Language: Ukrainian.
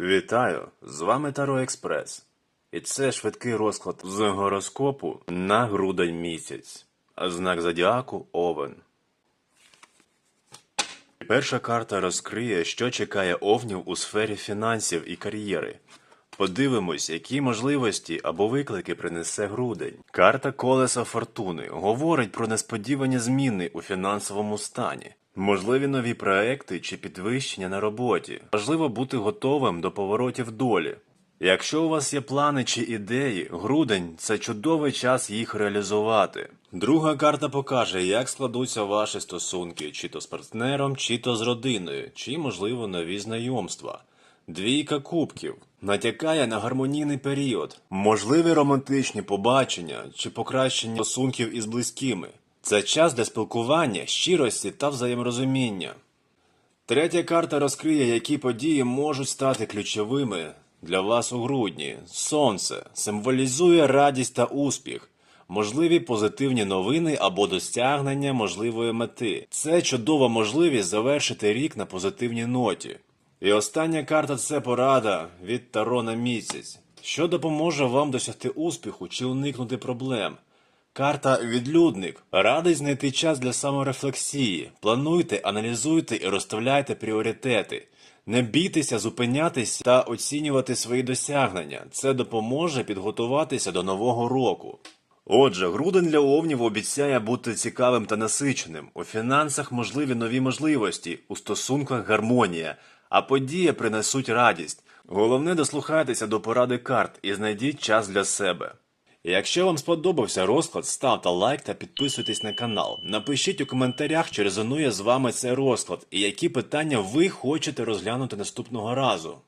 Вітаю! З вами Таро Експрес. І це швидкий розклад з гороскопу на грудень місяць. Знак зодіаку Овен. Перша карта розкриє, що чекає овнів у сфері фінансів і кар'єри. Подивимось, які можливості або виклики принесе грудень. Карта колеса фортуни говорить про несподівані зміни у фінансовому стані. Можливі нові проекти чи підвищення на роботі. Важливо бути готовим до поворотів долі. Якщо у вас є плани чи ідеї, грудень це чудовий час їх реалізувати. Друга карта покаже, як складуться ваші стосунки, чи то з партнером, чи то з родиною, чи, можливо, нові знайомства. Двійка кубків натякає на гармонійний період, можливі романтичні побачення чи покращення стосунків із близькими. Це час для спілкування, щирості та взаєморозуміння. Третя карта розкриє, які події можуть стати ключовими для вас у грудні. Сонце символізує радість та успіх, можливі позитивні новини або досягнення можливої мети. Це чудова можливість завершити рік на позитивній ноті. І остання карта це порада від Таро на місяць, що допоможе вам досягти успіху чи уникнути проблем. Карта відлюдник радить знайти час для саморефлексії. Плануйте, аналізуйте і розставляйте пріоритети. Не бійтеся зупинятись та оцінювати свої досягнення. Це допоможе підготуватися до нового року. Отже, грудень для овнів обіцяє бути цікавим та насиченим. У фінансах можливі нові можливості, у стосунках гармонія, а події принесуть радість. Головне дослухайтеся до поради карт і знайдіть час для себе. Якщо вам сподобався розклад, ставте лайк та підписуйтесь на канал. Напишіть у коментарях, чи резонує з вами цей розклад і які питання ви хочете розглянути наступного разу.